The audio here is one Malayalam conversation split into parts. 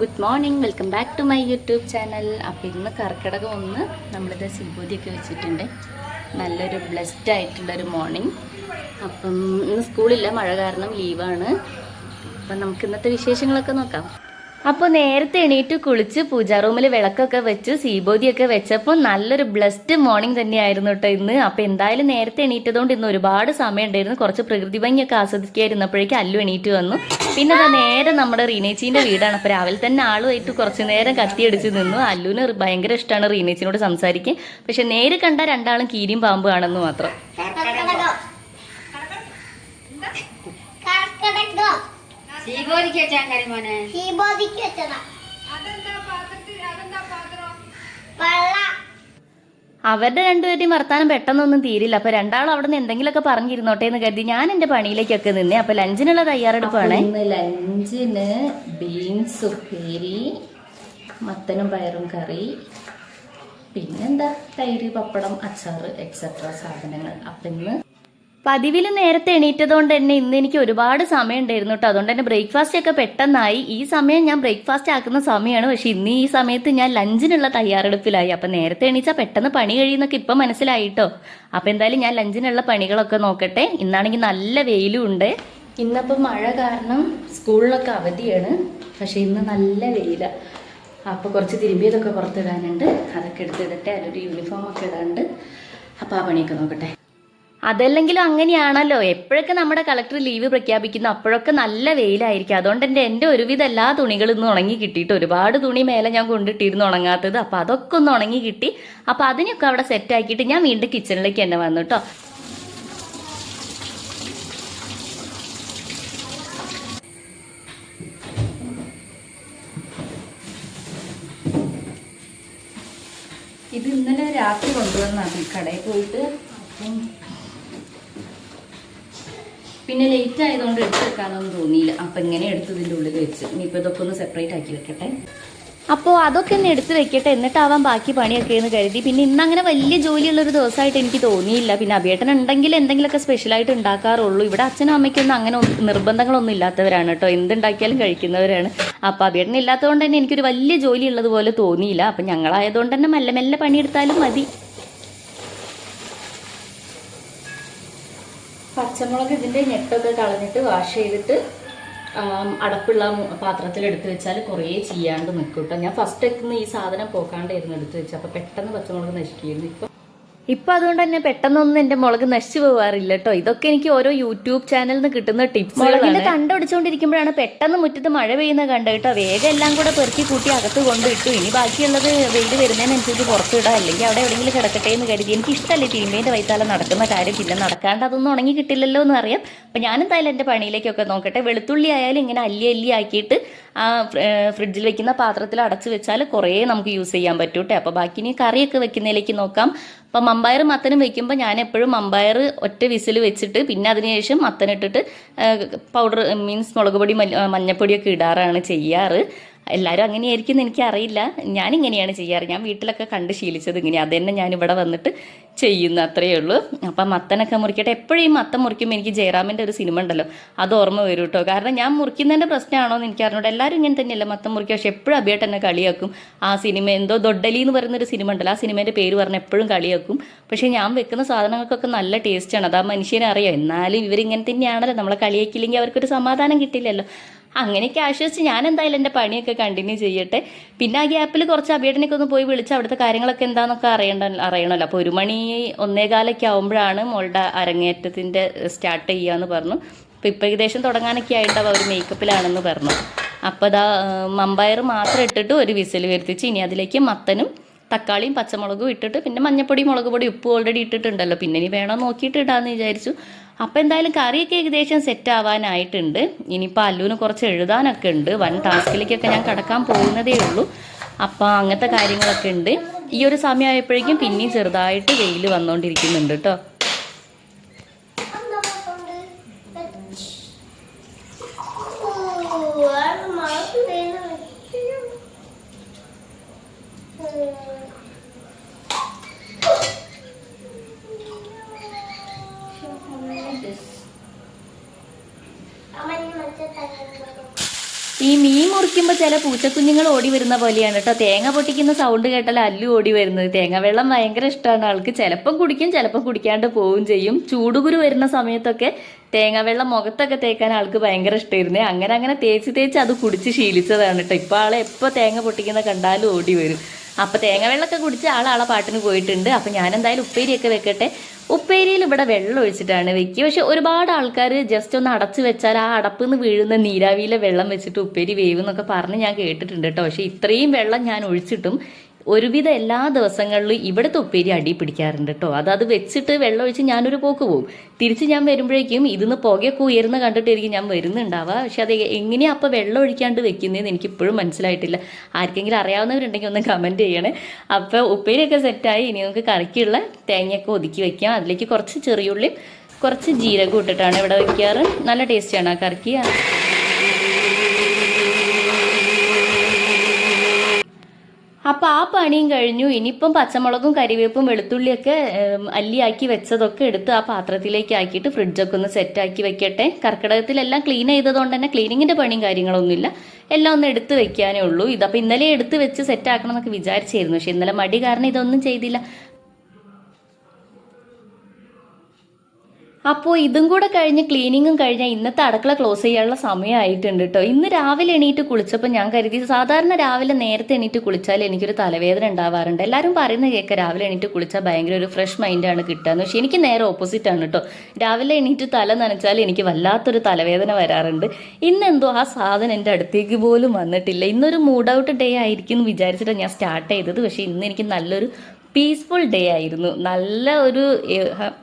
Good morning. Welcome back to my YouTube channel. അപ്പോൾ ഇന്ന് കർക്കിടകം ഒന്ന് നമ്മളിത് സിബൂതിയൊക്കെ വെച്ചിട്ടുണ്ട്. നല്ലൊരു ബ്ലെസ്ഡ് ആയിട്ടുള്ളൊരു മോർണിംഗ്. അപ്പം ഇന്ന് സ്കൂളില്ല മഴ കാരണം ലീവാണ്. അപ്പം നമുക്ക് ഇന്നത്തെ വിശേഷങ്ങളൊക്കെ നോക്കാം. അപ്പോൾ നേരത്തെ എണീറ്റ് കുളിച്ച് പൂജാ റൂമിൽ വിളക്കൊക്കെ വെച്ച് സീബോധിയൊക്കെ വെച്ചപ്പോൾ നല്ലൊരു ബ്ലസ്ഡ് മോർണിംഗ് തന്നെയായിരുന്നു കേട്ടോ ഇന്ന്. അപ്പോൾ എന്തായാലും നേരത്തെ എണീറ്റതുകൊണ്ട് ഇന്ന് ഒരുപാട് സമയം ഉണ്ടായിരുന്നു കുറച്ച് പ്രകൃതി ഭംഗിയൊക്കെ ആസ്വദിക്കായിരുന്നപ്പോഴേക്കും അല്ലു എണീറ്റ് വന്നു. പിന്നെ അത് നേരെ നമ്മുടെ റീനേച്ചീന്റെ വീടാണ്. അപ്പോൾ രാവിലെ തന്നെ ആളുമായിട്ട് കുറച്ച് നേരം കത്തിയടിച്ച് നിന്നു. അല്ലുവിന് ഭയങ്കര ഇഷ്ടമാണ് റീനേച്ചിനോട് സംസാരിക്കാൻ. പക്ഷെ നേര് കണ്ട രണ്ടാളും കീരിയും പാമ്പ് ആണെന്ന് മാത്രം കർക്കിടകം ശ്രീകോലിക്ക് വെച്ചാൽ കരിമോനെ ശീബോധിക്ക് വെച്ചതാ. അവരുടെ രണ്ടുപേരുടെയും വർത്താനം പെട്ടെന്നൊന്നും തീരില്ല. അപ്പൊ രണ്ടാളും അവിടെ നിന്ന് എന്തെങ്കിലുമൊക്കെ പറഞ്ഞിരുന്നോട്ടെ എന്ന് കരുതി ഞാൻ എന്റെ പണിയിലേക്കൊക്കെ നിന്നെ. അപ്പൊ ലഞ്ചിനുള്ള തയ്യാറെടുപ്പാണ്. ലഞ്ചിന് ബീൻസ് ഉപ്പേരി മത്തനും പയറും കറി പിന്നെന്താ തൈര് പപ്പടം അച്ചാറ് എക്സെട്ര സാധനങ്ങൾ. അപ്പൊ ഇന്ന് പതിവിൽ നേരത്തെ എണീറ്റതുകൊണ്ട് തന്നെ ഇന്ന് എനിക്ക് ഒരുപാട് സമയം ഉണ്ടായിരുന്നു കേട്ടോ. അതുകൊണ്ട് തന്നെ ബ്രേക്ക്ഫാസ്റ്റ് ഒക്കെ പെട്ടെന്നായി. ഈ സമയം ഞാൻ ബ്രേക്ക്ഫാസ്റ്റ് ആക്കുന്ന സമയമാണ്. പക്ഷെ ഇന്ന് ഈ സമയത്ത് ഞാൻ ലഞ്ചിനുള്ള തയ്യാറെടുപ്പിലായി. അപ്പം നേരത്തെ എണീച്ചാൽ പെട്ടെന്ന് പണി കഴിയുന്നൊക്കെ ഇപ്പം മനസ്സിലായിട്ടോ അപ്പം എന്തായാലും ഞാൻ ലഞ്ചിനുള്ള പണികളൊക്കെ നോക്കട്ടെ. ഇന്നാണെങ്കിൽ നല്ല വെയിലും ഉണ്ട്. ഇന്നപ്പം മഴ കാരണം സ്കൂളിലൊക്കെ അവധിയാണ്. പക്ഷെ ഇന്ന് നല്ല വെയിലാണ് അപ്പോൾ കുറച്ച് തിരുമ്പിയതൊക്കെ പുറത്തിടാനുണ്ട്. അതൊക്കെ എടുത്തിടട്ടെ. അതിലൊരു യൂണിഫോം ഒക്കെ ഇടാണ്ട് അപ്പോൾ ആ പണിയൊക്കെ നോക്കട്ടെ. അതല്ലെങ്കിലും അങ്ങനെയാണല്ലോ. എപ്പോഴൊക്കെ നമ്മുടെ കളക്ടർ ലീവ് പ്രഖ്യാപിക്കുന്നു അപ്പോഴൊക്കെ നല്ല വെയിലായിരിക്കും. അതുകൊണ്ട് എന്റെ എന്റെ ഒരുവിധം എല്ലാ തുണികളും ഇന്ന് ഉണങ്ങി കിട്ടിയിട്ട് ഒരുപാട് തുണി മേലെ ഞാൻ കൊണ്ടിട്ടിരുന്നു ഉണങ്ങാത്തത്. അപ്പോൾ അതൊക്കെ ഒന്ന് ഉണങ്ങി കിട്ടി. അപ്പോൾ അതിനൊക്കെ അവിടെ സെറ്റ് ആക്കിയിട്ട് ഞാൻ വീണ്ടും കിച്ചണിലേക്ക് തന്നെ വന്നു കേട്ടോ ഇത് ഇന്നലെ രാത്രി കൊണ്ടുവന്നാണ് കടയിൽ പോയിട്ട്. പിന്നെ ലേറ്റ് ആയതുകൊണ്ട് എടുത്ത് വെക്കാനൊന്നും തോന്നിയില്ല. അപ്പം ഇങ്ങനെ എടുത്തതിന്റെ ഉള്ളിൽ വെച്ച്. ഇനിയിപ്പോൾ ഇതൊക്കെ ഒന്ന് സെപ്പറേറ്റ് ആക്കി വെക്കട്ടെ. അപ്പോൾ അതൊക്കെ ഒന്ന് എടുത്ത് വെക്കട്ടെ. എന്നിട്ടാവാൻ ബാക്കി പണിയൊക്കെ എന്ന് കരുതി. പിന്നെ ഇന്ന് അങ്ങനെ വലിയ ജോലിയുള്ളൊരു ദിവസമായിട്ട് എനിക്ക് തോന്നിയില്ല. പിന്നെ അഭിയേട്ടൻ ഉണ്ടെങ്കിൽ എന്തെങ്കിലുമൊക്കെ സ്പെഷ്യലായിട്ട് ഉണ്ടാക്കാറുള്ളൂ. ഇവിടെ അച്ഛനും അമ്മയ്ക്കൊന്നും അങ്ങനെ നിർബന്ധങ്ങളൊന്നും ഇല്ലാത്തവരാണ് കേട്ടോ. എന്തുണ്ടാക്കിയാലും കഴിക്കുന്നവരാണ്. അപ്പോൾ അഭിയേട്ടൻ ഇല്ലാത്തതുകൊണ്ട് തന്നെ എനിക്കൊരു വലിയ ജോലി ഉള്ളതുപോലെ തോന്നിയില്ല. അപ്പം ഞങ്ങളായതുകൊണ്ട് തന്നെ മെല്ലെ മെല്ലെ പണിയെടുത്താലും മതി. പച്ചമുളക് ഇതിന്റെ ഞെട്ടൊക്കെ കളഞ്ഞിട്ട് വാഷ് ചെയ്തിട്ട് അടപ്പുള്ള പാത്രത്തിൽ എടുത്ത് വെച്ചാൽ കുറേ ചെയ്യാണ്ട് നിൽക്കും കേട്ടോ ഞാൻ ഫസ്റ്റ് വെക്കുന്ന ഈ സാധനം പോക്കാണ്ടായിരുന്നു എടുത്ത് വെച്ചത്. അപ്പോൾ പെട്ടെന്ന് പച്ചമുളക് നശിക്കുകയായിരുന്നു. ഇപ്പം ഇപ്പം അതുകൊണ്ട് തന്നെ പെട്ടെന്നൊന്നും എന്റെ മുളക് നശിച്ചു പോകാറില്ല കേട്ടോ ഇതൊക്കെ എനിക്ക് ഓരോ യൂട്യൂബ് ചാനലിൽ നിന്ന് കിട്ടുന്ന ടിപ്സ് മുളകിന്റെ കണ്ടുപിടിച്ചുകൊണ്ടിരിക്കുമ്പോഴാണ് പെട്ടെന്ന് മുറ്റത്ത് മഴ പെയ്യുന്ന കണ്ടത് കേട്ടോ വേഗം എല്ലാം കൂടെ പെറുക്കി കൂട്ടി അകത്ത് കൊണ്ടിട്ടു ഇനി ബാക്കിയുള്ളത് വെയിൽ വരുന്നതിനനുസരിച്ച് പുറത്തിടാം അല്ലെങ്കിൽ അവിടെ എവിടെയെങ്കിലും കിടക്കട്ടെ എന്ന് കരുതി. എനിക്ക് ഇഷ്ടമല്ലേ തിരുമേന്റെ വൈത്താല നടക്കുന്ന കാര്യം. പിന്നെ നടക്കാണ്ട് അതൊന്നും ഉണങ്ങി കിട്ടില്ലല്ലോ എന്ന് അറിയാം. അപ്പം ഞാനെന്തായാലും എന്റെ പണിയിലേക്കൊക്കെ നോക്കട്ടെ. വെളുത്തുള്ളി ആയാലും ഇങ്ങനെ അല്ലി അല്ലി ആക്കിയിട്ട് ആ ഫ്രിഡ്ജിൽ വെക്കുന്ന പാത്രത്തിൽ അടച്ച് വെച്ചാൽ കുറേ നമുക്ക് യൂസ് ചെയ്യാൻ പറ്റും കേട്ടോ അപ്പോൾ ബാക്കി ഇനി കറിയൊക്കെ വെക്കുന്നതിലേക്ക് നോക്കാം. അപ്പം മമ്പയർ മത്തനും വെക്കുമ്പോൾ ഞാൻ എപ്പോഴും മമ്പയർ ഒറ്റ വിസിൽ വെച്ചിട്ട് പിന്നെ അതിനുശേഷം മത്തനിട്ടിട്ട് പൗഡർ മീൻസ് മുളക് പൊടി മഞ്ഞപ്പൊടിയൊക്കെ ഇടാറാണ് ചെയ്യാറ്. എല്ലാവരും അങ്ങനെയായിരിക്കും എന്ന് എനിക്കറിയില്ല. ഞാനിങ്ങനെയാണ് ചെയ്യാറ്. ഞാൻ വീട്ടിലൊക്കെ കണ്ട് ശീലിച്ചത് ഇങ്ങനെ അതുതന്നെ ഞാനിവിടെ വന്നിട്ട് ചെയ്യുന്ന അത്രയേ ഉള്ളൂ. അപ്പം മത്തനൊക്കെ മുറിക്കട്ടെ. എപ്പോഴും ഈ മത്തം മുറിക്കുമ്പോൾ എനിക്ക് ജയറാമിന്റെ ഒരു സിനിമ ഉണ്ടല്ലോ അത് ഓർമ്മ വരും കേട്ടോ. കാരണം ഞാൻ മുറിക്കുന്നതിന്റെ പ്രശ്നമാണോ എന്ന് എനിക്ക് അറിഞ്ഞൂടെ എല്ലാവരും ഇങ്ങനെ തന്നെയല്ല മത്തം മുറിക്കുക. പക്ഷെ എപ്പോഴും അഭിയായിട്ട് എന്നെ കളിയാക്കും. ആ സിനിമ എന്തോ ദൊഡലി എന്ന് പറയുന്നൊരു സിനിമ ഉണ്ടല്ലോ ആ സിനിമേന്റെ പേര് പറഞ്ഞ് എപ്പോഴും കളിയാക്കും. പക്ഷേ ഞാൻ വെക്കുന്ന സാധനങ്ങൾക്കൊക്കെ നല്ല ടേസ്റ്റാണ്. അത് ആ മനുഷ്യനെ അറിയാം. എന്നാലും ഇവരിങ്ങനെ തന്നെയാണല്ലോ. നമ്മളെ കളിയാക്കില്ലെങ്കിൽ അവർക്കൊരു സമാധാനം കിട്ടില്ലല്ലോ. അങ്ങനെയൊക്കെ ആശ്വസിച്ച് ഞാൻ എന്തായാലും എന്റെ പണിയൊക്കെ കണ്ടിന്യൂ ചെയ്യട്ടെ. പിന്നെ ആ ഗ്യാപ്പിൽ കുറച്ച് അഭിയേട്ടനൊക്കെ ഒന്ന് പോയി വിളിച്ച് അവിടുത്തെ കാര്യങ്ങളൊക്കെ എന്താണെന്നൊക്കെ അറിയണ്ട അറിയണമല്ലോ അപ്പോൾ ഒരു മണി ഒന്നേകാലൊക്കെ ആകുമ്പോഴാണ് മോളുടെ അരങ്ങേറ്റത്തിന്റെ സ്റ്റാർട്ട് ചെയ്യാന്ന് പറഞ്ഞു. അപ്പോൾ ഇപ്പോൾ ഏകദേശം തുടങ്ങാനൊക്കെ ആയിട്ടാവും അവർ മേക്കപ്പിലാണെന്ന് പറഞ്ഞു. അപ്പോൾ അതാ മമ്പയർ മാത്രം ഇട്ടിട്ട് ഒരു വിസിൽ വരുത്തിച്ച് ഇനി അതിലേക്ക് മത്തനും തക്കാളിയും പച്ചമുളകും ഇട്ടിട്ട് പിന്നെ മഞ്ഞപ്പൊടി മുളക് പൊടി ഉപ്പ് ഓൾറെഡി ഇട്ടിട്ടുണ്ടല്ലോ. പിന്നെ ഇനി വേണോ നോക്കിയിട്ട് ഇടാമെന്ന് വിചാരിച്ചു. അപ്പോൾ എന്തായാലും കറിയൊക്കെ ഏകദേശം സെറ്റ് ആവാനായിട്ടുണ്ട്. ഇനിയിപ്പോൾ അല്ലുവിന് കുറച്ച് എഴുതാനൊക്കെ ഉണ്ട്. വൺ ടാസ്കിലേക്കൊക്കെ ഞാൻ കടക്കാൻ പോകുന്നതേ ഉള്ളൂ. അപ്പോൾ അങ്ങനത്തെ കാര്യങ്ങളൊക്കെ ഉണ്ട്. ഈ ഒരു സമയമായപ്പോഴേക്കും പിന്നെയും ചെറുതായിട്ട് വെയിൽ വന്നുകൊണ്ടിരിക്കുന്നുണ്ട് കേട്ടോ എന്താ കൊണ്ട് ഓ അത് മഴ പെയ്യുന്ന അമ്മ മറ്റേ തന്നെ ഈ മീൻ മുറിക്കുമ്പോൾ ചില പൂച്ചക്കുഞ്ഞുങ്ങൾ ഓടി വരുന്ന പോലെയാണ് കേട്ടോ. തേങ്ങ പൊട്ടിക്കുന്ന സൗണ്ട് കേട്ടാൽ അല്ലു ഓടി വരുന്നത്. തേങ്ങ വെള്ളം ഭയങ്കര ഇഷ്ടമാണ് ആൾക്ക് ചിലപ്പം കുടിക്കും ചിലപ്പം കുടിക്കാണ്ട് പോവുകയും ചെയ്യും. ചൂടുകുരു വരുന്ന സമയത്തൊക്കെ തേങ്ങ വെള്ളം മുഖത്തൊക്കെ തേക്കാൻ ആൾക്ക് ഭയങ്കര ഇഷ്ടമായിരുന്നേ അങ്ങനെ അങ്ങനെ തേച്ച് തേച്ച് അത് കുടിച്ച് ശീലിച്ചതാണ് കേട്ടോ. ഇപ്പോൾ ആളെ എപ്പോൾ തേങ്ങ പൊട്ടിക്കുന്ന കണ്ടാലും ഓടി വരും. അപ്പോൾ തേങ്ങ വെള്ളമൊക്കെ കുടിച്ച് ആളാളെ ആളെ പാട്ടിന് പോയിട്ടുണ്ട്. അപ്പോൾ ഞാൻ എന്തായാലും ഉപ്പേരിയൊക്കെ വെക്കട്ടെ. ഉപ്പേരിയിൽ ഇവിടെ വെള്ളം ഒഴിച്ചിട്ടാണ് വെക്കുക. പക്ഷെ ഒരുപാട് ആൾക്കാർ ജസ്റ്റ് ഒന്ന് അടച്ചു വെച്ചാൽ ആ അടപ്പിൽ നിന്ന് വീഴുന്ന നീരാവിയിലെ വെള്ളം വെച്ചിട്ട് ഉപ്പേരി വേവ് എന്നൊക്കെ പറഞ്ഞ് ഞാൻ കേട്ടിട്ടുണ്ട് കേട്ടോ. പക്ഷേ ഇത്രയും വെള്ളം ഞാൻ ഒഴിച്ചിട്ടും ഒരുവിധം എല്ലാ ദിവസങ്ങളിലും ഇവിടുത്തെ ഉപ്പേരി അടി പിടിക്കാറുണ്ട് കേട്ടോ അത് അത് വെച്ചിട്ട് വെള്ളം ഒഴിച്ച് ഞാനൊരു പോക്ക് പോകും തിരിച്ച് ഞാൻ വരുമ്പോഴേക്കും ഇതിന്ന് പുകയൊക്കെ ഉയർന്ന് കണ്ടിട്ടായിരിക്കും ഞാൻ വരുന്നുണ്ടാവുക. പക്ഷെ അത് എങ്ങനെയാ അപ്പോൾ വെള്ളം ഒഴിക്കാണ്ട് വെക്കുന്നതെന്ന് എനിക്ക് ഇപ്പോഴും മനസ്സിലായിട്ടില്ല. ആർക്കെങ്കിലും അറിയാവുന്നവരുണ്ടെങ്കിൽ ഒന്ന് കമന്റ് ചെയ്യണേ. അപ്പോൾ ഉപ്പേരിയൊക്കെ സെറ്റായി. ഇനി നമുക്ക് കറിക്കുള്ള തേങ്ങയൊക്കെ ഒതുക്കി വെക്കാം. അതിലേക്ക് കുറച്ച് ചെറിയുള്ളിയും കുറച്ച് ജീരകം ഇട്ടിട്ടാണ് ഇവിടെ വയ്ക്കാറ് നല്ല ടേസ്റ്റിയാണ് ആ കറിക്ക്. അപ്പോൾ ആ പണിയും കഴിഞ്ഞു. ഇനിയിപ്പം പച്ചമുളകും കരിവേപ്പും വെളുത്തുള്ളിയൊക്കെ അല്ലിയാക്കി വെച്ചതൊക്കെ എടുത്ത് ആ പാത്രത്തിലേക്ക് ആക്കിയിട്ട് ഫ്രിഡ്ജൊക്കെ ഒന്ന് സെറ്റാക്കി വെക്കട്ടെ. കർക്കിടകത്തിലെല്ലാം ക്ലീൻ ചെയ്തതുകൊണ്ട് തന്നെ ക്ലീനിങ്ങിന്റെ പണിയും കാര്യങ്ങളൊന്നുമില്ല. എല്ലാം ഒന്ന് എടുത്ത് വെക്കാനേ ഉള്ളൂ. ഇതപ്പോൾ ഇന്നലെ എടുത്ത് വെച്ച് സെറ്റാക്കണം എന്നൊക്കെ വിചാരിച്ചായിരുന്നു. പക്ഷെ ഇന്നലെ മടി കാരണം ഇതൊന്നും ചെയ്തില്ല. അപ്പോൾ ഇതും കൂടെ കഴിഞ്ഞ് ക്ലീനിങ്ങും കഴിഞ്ഞാൽ ഇന്നത്തെ അടുക്കള ക്ലോസ് ചെയ്യാനുള്ള സമയമായിട്ടുണ്ട് കേട്ടോ ഇന്ന് രാവിലെ എണീറ്റ് കുളിച്ചപ്പോൾ ഞാൻ കരുതി സാധാരണ രാവിലെ നേരത്തെ എണീറ്റ് കുളിച്ചാൽ എനിക്കൊരു തലവേദന ഉണ്ടാവാറുണ്ട്. എല്ലാവരും പറയുന്ന കേൾക്കുക രാവിലെ എണീറ്റ് കുളിച്ചാൽ ഭയങ്കര ഒരു ഫ്രഷ് മൈൻഡാണ് കിട്ടുക പക്ഷേ എനിക്ക് നേരെ ഓപ്പോസിറ്റ് ആണ് കേട്ടോ രാവിലെ എണീറ്റ് തല നനച്ചാൽ എനിക്ക് വല്ലാത്തൊരു തലവേദന വരാറുണ്ട്. ഇന്നെന്തോ ആ സാധനം എന്റെ അടുത്തേക്ക് പോലും വന്നിട്ടില്ല. ഇന്നൊരു മൂഡ് ഔട്ട് ഡേ ആയിരിക്കും എന്ന് വിചാരിച്ചിട്ടാണ് ഞാൻ സ്റ്റാർട്ട് ചെയ്തത്. പക്ഷേ ഇന്ന് എനിക്ക് നല്ലൊരു പീസ്ഫുൾ ഡേ ആയിരുന്നു. നല്ല ഒരു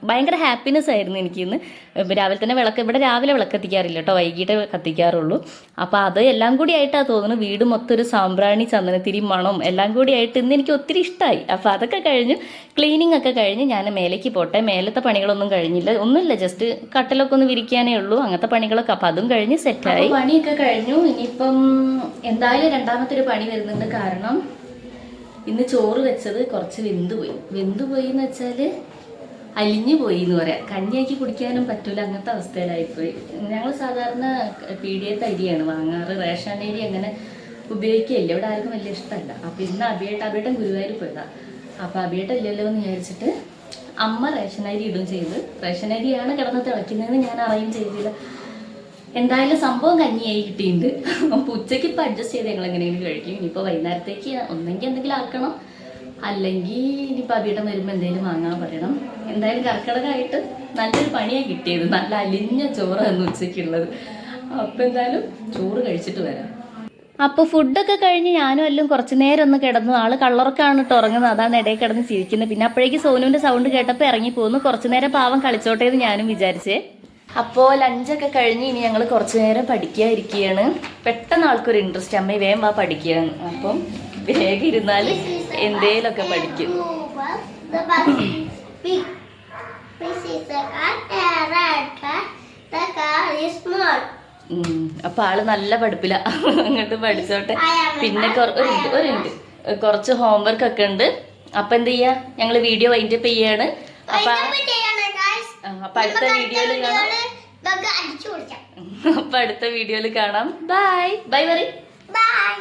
ഭയങ്കര ഹാപ്പിനെസ് ആയിരുന്നു എനിക്ക് ഇന്ന് രാവിലെ തന്നെ വിളക്ക് ഇവിടെ രാവിലെ വിളക്ക് കത്തിക്കാറില്ല കേട്ടോ വൈകിട്ട് കത്തിക്കാറുള്ളൂ. അപ്പോൾ അത് എല്ലാം കൂടി ആയിട്ടാണ് തോന്നുന്നത് വീട് മൊത്തം ഒരു സാമ്പ്രാണി ചന്ദനത്തിരി മണം എല്ലാം കൂടി ആയിട്ട് ഇന്ന് എനിക്ക് ഒത്തിരി ഇഷ്ടമായി അപ്പോൾ അതൊക്കെ കഴിഞ്ഞു ക്ലീനിങ് ഒക്കെ കഴിഞ്ഞ് ഞാൻ മേലേക്ക് പോട്ടെ. മേലത്തെ പണികളൊന്നും കഴിഞ്ഞില്ല ഒന്നുമില്ല ജസ്റ്റ് കട്ടലൊക്കെ ഒന്ന് വിരിക്കാനേ ഉള്ളൂ. അങ്ങനത്തെ പണികളൊക്കെ അപ്പോൾ അതും കഴിഞ്ഞ് സെറ്റായി പണിയൊക്കെ കഴിഞ്ഞു. ഇനിയിപ്പം എന്തായാലും രണ്ടാമത്തെ ഒരു പണി വരുന്നുണ്ട് കാരണം ഇന്ന് ചോറ് വെച്ചത് കുറച്ച് വെന്തുപോയി. വെന്തുപോയി എന്ന് വെച്ചാൽ അലിഞ്ഞു പോയി എന്ന് പറയാം. കഞ്ഞിയാക്കി കുടിക്കാനും പറ്റൂല അങ്ങനത്തെ അവസ്ഥയിലായിപ്പോയി. ഞങ്ങൾ സാധാരണ പീഡിയത്തെ അരിയാണ് വാങ്ങാറ്. റേഷൻ അരി അങ്ങനെ ഉപയോഗിക്കുകയില്ല ഇവിടെ ആർക്കും വലിയ ഇഷ്ടമല്ല. അപ്പം ഇന്ന് അബിയേട്ട അബിയേട്ടൻ ഗുരുവായൂർ പോയതാ. അപ്പം അബിയേട്ട ഇല്ലല്ലോ എന്ന് വിചാരിച്ചിട്ട് അമ്മ റേഷൻ അരി ഇടും ചെയ്ത്. റേഷൻ അരിയാണ് കിടന്ന് തിളയ്ക്കുന്നതെന്ന് ഞാൻ അറിയും ചെയ്തില്ല. എന്തായാലും സംഭവം കഞ്ഞിയായി കിട്ടിയിട്ടുണ്ട്. അപ്പോൾ ഉച്ചയ്ക്ക് ഇപ്പൊ അഡ്ജസ്റ്റ് ചെയ്ത് ഞങ്ങൾ എങ്ങനെയെങ്കിലും കഴിക്കും. ഇനിയിപ്പോൾ വൈകുന്നേരത്തേക്ക് ഒന്നെങ്കിൽ എന്തെങ്കിലും ആക്കണം. അല്ലെങ്കിൽ ഇനിയിപ്പോൾ അബിയുടെ വരുമ്പോൾ എന്തെങ്കിലും വാങ്ങാൻ പറയണം. എന്തായാലും കർക്കിടകമായിട്ട് നല്ലൊരു പണിയാണ് കിട്ടിയത്. നല്ല അലിഞ്ഞ ചോറായിരുന്നു ഉച്ചയ്ക്കുള്ളത്. അപ്പോൾ എന്തായാലും ചോറ് കഴിച്ചിട്ട് വരാം. അപ്പോൾ ഫുഡൊക്കെ കഴിഞ്ഞ് ഞാനും എല്ലാം കുറച്ചു നേരം ഒന്ന് കിടന്നു. ആൾ കള്ളറക്കാണ് കേട്ടോ ഉറങ്ങുന്നത്. അതാണ് ഇടയിൽ കിടന്ന് ചിരിക്കുന്നത്. പിന്നെ അപ്പോഴേക്ക് സോനുവിന്റെ സൗണ്ട് കേട്ടപ്പോൾ ഇറങ്ങി പോകുന്നു കുറച്ച് നേരം പാവം കളിച്ചോട്ടെ എന്ന് ഞാനും വിചാരിച്ചേ. അപ്പോൾ ലഞ്ചൊക്കെ കഴിഞ്ഞ് ഇനി ഞങ്ങൾ കുറച്ചു നേരം പഠിക്കാതിരിക്കുകയാണ് പെട്ടെന്ന് ആൾക്കൊരു ഇൻട്രസ്റ്റ് അമ്മ വേഗം ആ പഠിക്കുകയാണ് അപ്പം വേഗം ഇരുന്നാൽ എന്തേലൊക്കെ പഠിക്കും. അപ്പൊ ആൾ നല്ല പഠിപ്പില്ല അങ്ങോട്ട് പഠിച്ചോട്ടെ. പിന്നെ കുറച്ച് ഹോംവർക്ക് ഒക്കെ ഉണ്ട്. അപ്പൊ എന്ത് ചെയ്യാ? ഞങ്ങൾ വീഡിയോ വൈൻഡപ്പ് ചെയ്യാണ്. അപ്പൊ ഇതൊക്കെ ചെയ്യണം, guys. ആ, അപ്പൊ അടുത്ത വീഡിയോയിൽ കാണാം. അപ്പൊ അടുത്ത വീഡിയോയിൽ കാണാം. ബൈ ബൈ പറയും ബൈ